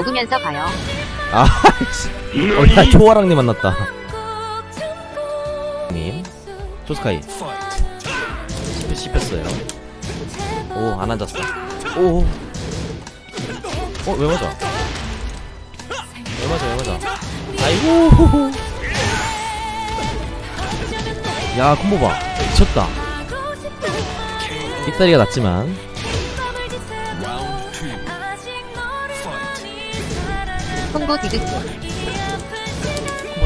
먹으면서 봐요. 아, 씨. 어, 나 초아랑님 만났다. 님, 조스카이. 씹- 씹혔어요. 오, 안 앉았어. 오. 어, 왜 맞아? 왜 맞아, 왜 맞아? 아이고. 야, 콤보 봐. 미쳤다. 삑다리가 났지만. 홍보 디귿 콤보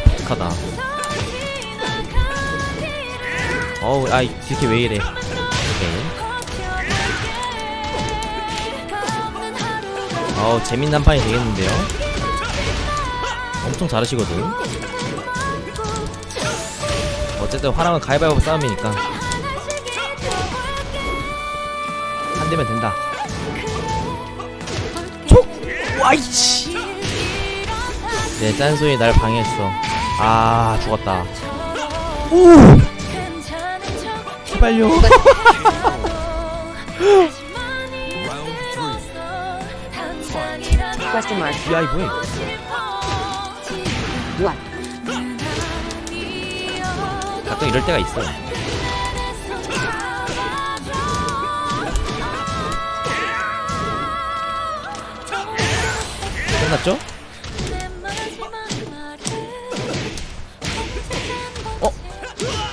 독특하다. 어우, 아이, 이렇게 왜 이래. 오케이. 어우, 재밌는 한 판이 되겠는데요? 엄청 잘하시거든. 어쨌든 화랑은 가위바위보 싸움이니까. 한 대면 된다. 촉! 와이치! 네, 짠소이 날 방해했어. 아, 죽었다. 오! 제발요. question mark 야, 이 뭐야? 가끔 이럴 때가 있어. 끝났죠?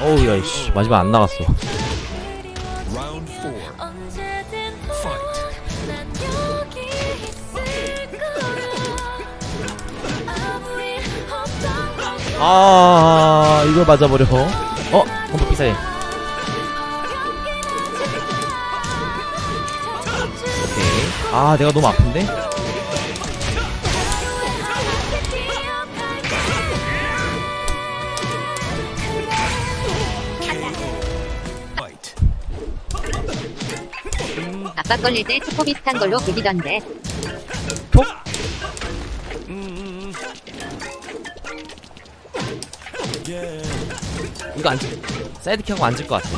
어우, 야, 씨. 마지막 안 나갔어. 아, 이걸 맞아버려. 어? 컴퓨터 피사해. 오케이. 아, 내가 너무 아픈데? 아빠 걸릴 때 초코 비슷한 걸로 부기던데 톡? 이거 안, 사이드킥하고 앉을 것 같아.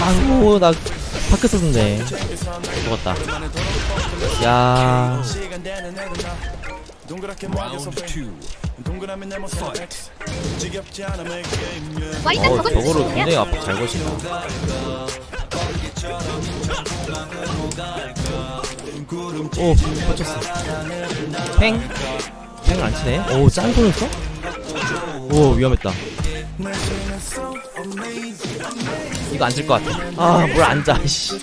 아이고, 나 파크 썼는데. 죽었다. 야 어, 저거로 굉장히 앞잘 거신다. 오, 꽂혔어. 팽? 팽을 안 치네? 오, 써? 오, 위험했다. 이거 앉을 것 같아. 아, 뭘 앉아, 씨.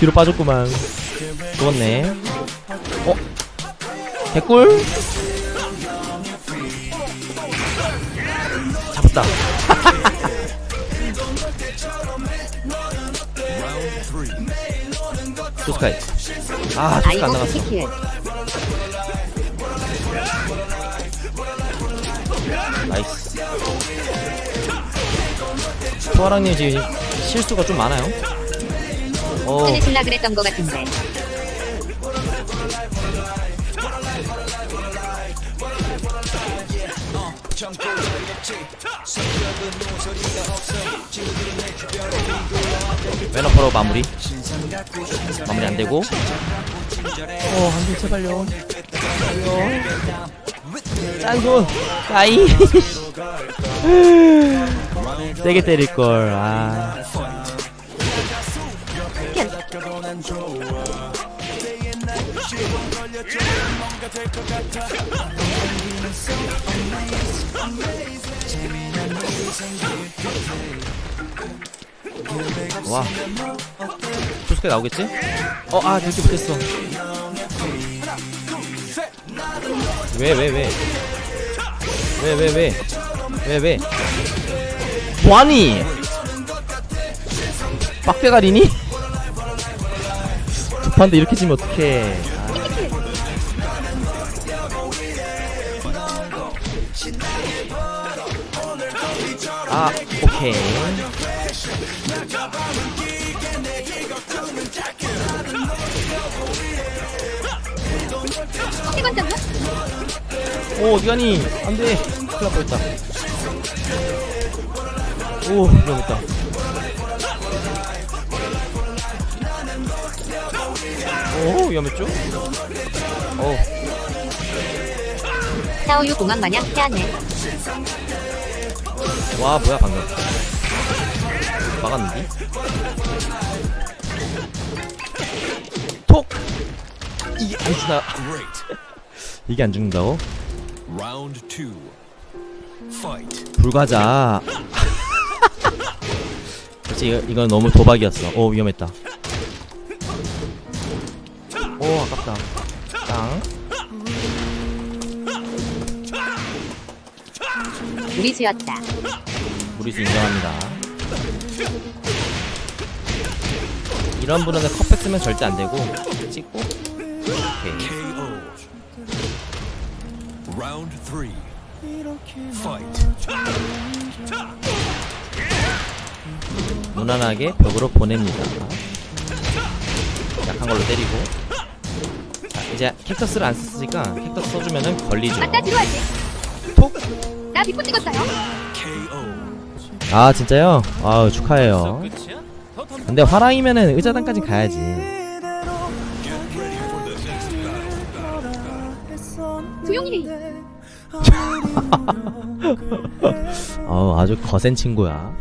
뒤로 빠졌구만. 죽었네. 어? 개꿀? 잡았다. 조스카이. 아, 조스카 안 아이고 나갔어. 나이스. 초아랑님 지금 실수가 좀 많아요. 어, 끊으실라 그랬던 거 같은데 왼어퍼로 마무리. 마무리 안 되고. 어, 한대 제발요. 짠손. 아이. 세게 때릴 걸. 아. 와. 조스케 나오겠지? 어, 아, 되게 못했어. 왜, 왜, 왜? 왜, 왜, 왜? 왜, 왜? 뭐하니? 빡대가리니? 급한데 이렇게 지면 어떡해. 아, 오케이. 세번 정도? 오, 어디 가니? 안 돼. 큰일 날 뻔했다. 오, 위험했다. 오, 오 위험했죠? 오 샤오유 공항 마냥 태하네. 와 뭐야 방금 막았는데? 톡! 이게 안 죽나. 이게 안 죽는다고? Round two. Fight. 불과자 그렇지 이거, 이건 너무 도박이었어 오 위험했다 아깝다 땅 우리 수였다. 무리수 인정합니다 이런 분은 컵백 쓰면 절대 안 되고 찍고 오케이 KO. Round three. Fight. 무난하게 벽으로 보냅니다. 약한 걸로 때리고. 자, 이제 캡터스를 안 썼으니까 캡터스 써주면은 걸리죠. 톡! 나 비포 찍었어요. 아, 진짜요? 아우, 축하해요. 근데 화랑이면은 의자단까지 가야지. 조용히. 어우, 아주 거센 친구야.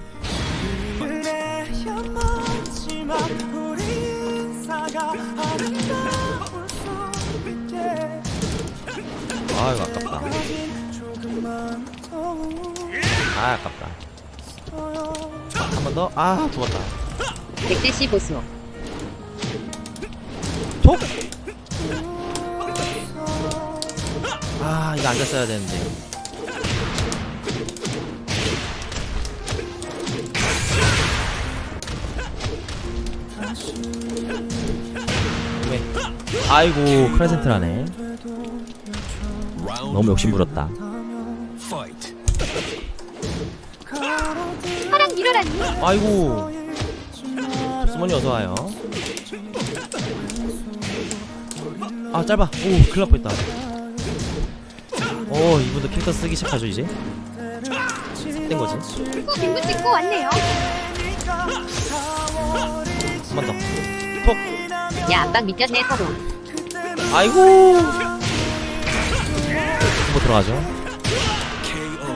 아이고, 아깝다. 아, 아깝다. 한 번 더. 아, 죽었다. 백대시 보수. 톡! 아, 이거 앉았어야 되는데. 왜? 아이고, 크레센트라네. 너무 욕심 two. 부렸다. Fight. 사랑 밀어라니. 아이고. 수mon이 어서 와요. 아, 짧아. 오, 날 뻔했다. 오, 이분도 캐릭터 쓰기 시작하죠, 이제. 된 거지. 후 빙구 찍고 왔네요. 한 번 더. 톡! 야 압박 미쳤네 서로. 아이고. 뭐 들어가죠?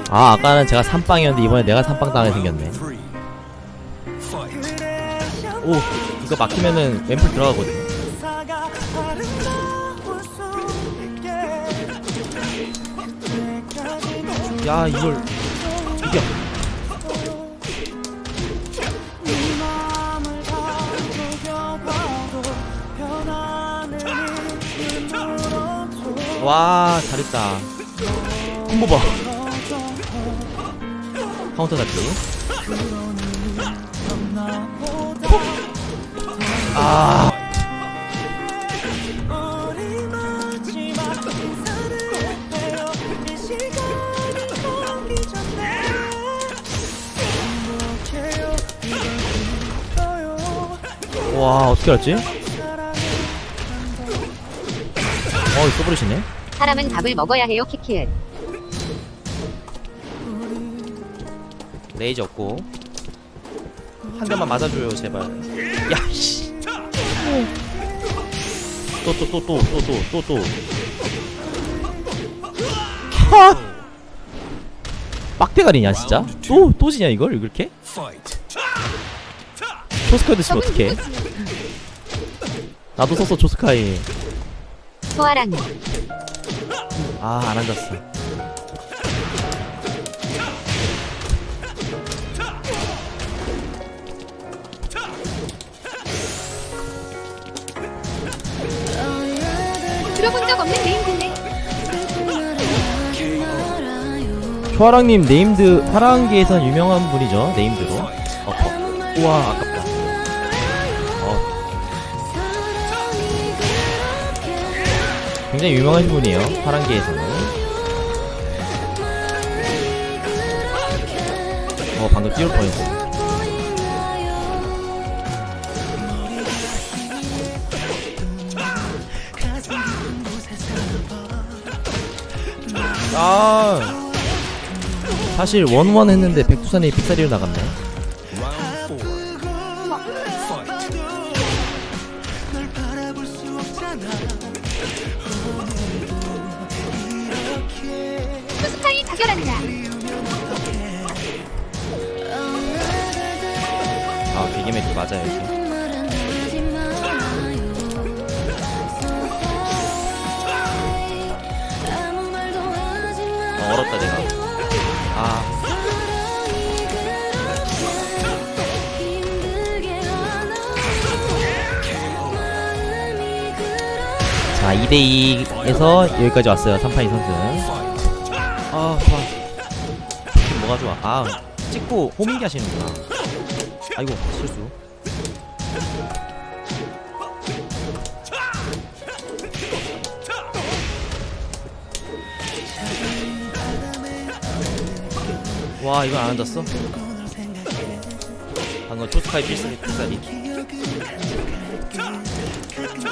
아, 아까는 제가 3빵이었는데 이번에 내가 3빵 당하게 생겼네. 오, 이거 막히면은 앰플 들어가거든요. 야, 이걸 이겨. 와, 잘했다. 콤보 봐. 카운터 잡기. 아. 와, 어떻게 알았지? 어, 써버리시네. 사람은 밥을 먹어야 해요 키키은. 레이저 없고. 한 대만 맞아줘요, 제발. 야, 씨. 또, 또, 또, 또, 또, 또, 또, 또. 하! 빡대가리냐, 진짜? 또, 또 지냐, 이걸? Fight. 초스카이도 치면 어떡해? 나도 썼어, 초스카이. 소아랑이. 아, 안 앉았어. 들어본 적 없는 네임드네. 초아랑님 네임드 파랑계에선 유명한 분이죠 네임드로. 어, 우와 아깝다. 어, 굉장히 유명하신 분이에요 파랑계에서는. 어 방금 띄울 뻔했어 아. 사실 원원 했는데 백두산이 빅사리로 나갔네. 아 비기맥이 맞아요 이게. 자, 2대2에서 여기까지 왔어요. 3파이 선수. 아, 좋아. 지금 뭐가 좋아? 아, 찍고 호밍기 하시는구나. 아이고, 실수. 와, 이건 안 앉았어? 방금 토스카이 필살기, 필살기.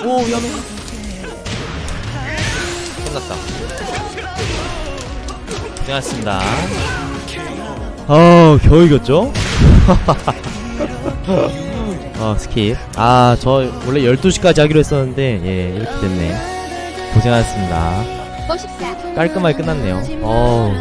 오, 위험해. 끝났다. 고생하셨습니다. 아, 겨우 이겼죠? 어, 스킵. 아, 저 원래 12시까지 하기로 했었는데, 예, 이렇게 됐네. 고생하셨습니다. 깔끔하게 끝났네요. 어우.